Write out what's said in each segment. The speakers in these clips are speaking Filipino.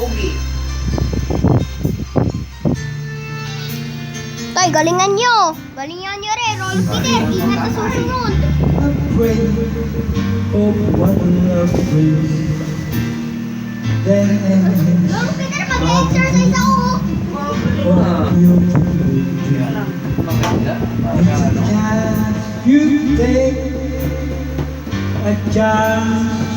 Pogi. Tay, galingan nyo! Galingan nyo rin, Rolf Peter! Ingat sa susunod! Rolf Peter, mag-exercise ako! You take a chance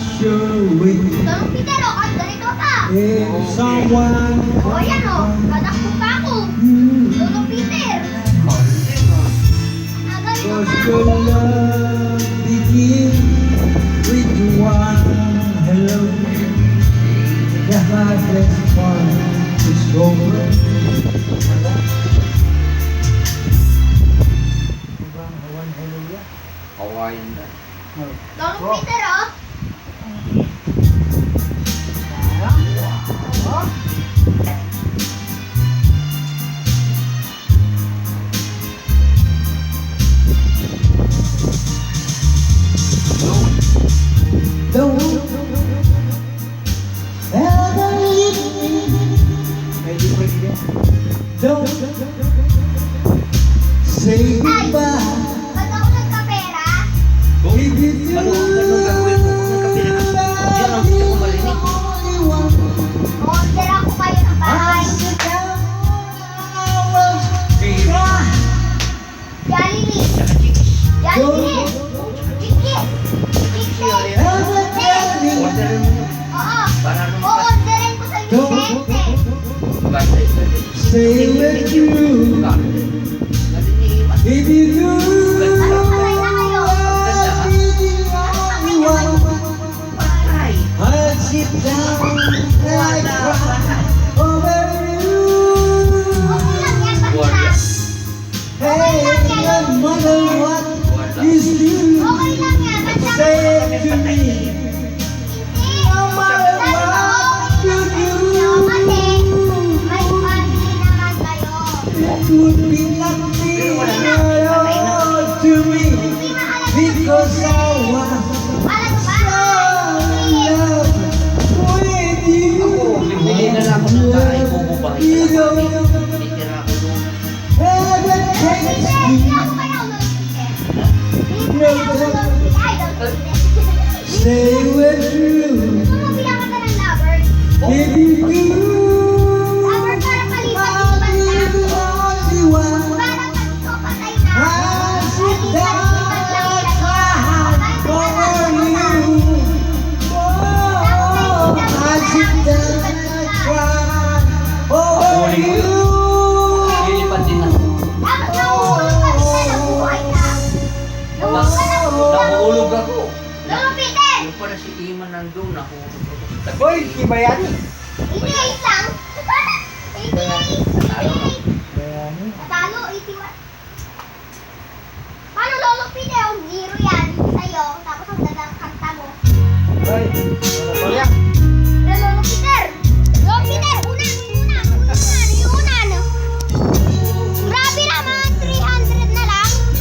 If someone... O ko ako. Lolo Peter. Nagaling ko pa ako. love begin with one hello? The hardest part is. Hawaii na. Lolo Peter! Oh. Don't say goodbye. Ba't ako nagkapera? Give it to stay with you. If you do, I'll sit down and I cry over you. Hey, grandmother, what is you say to me? Stay with you. Yung pala si Iman nandun, nahulog ako sa tabi. Boy, si Bayani. Iniisang. Natalo na. Bayani. Natalo, 81. Paano lolo Pideo? Zero yan sa'yo. Tapos ang dadang kanta mo. Boy.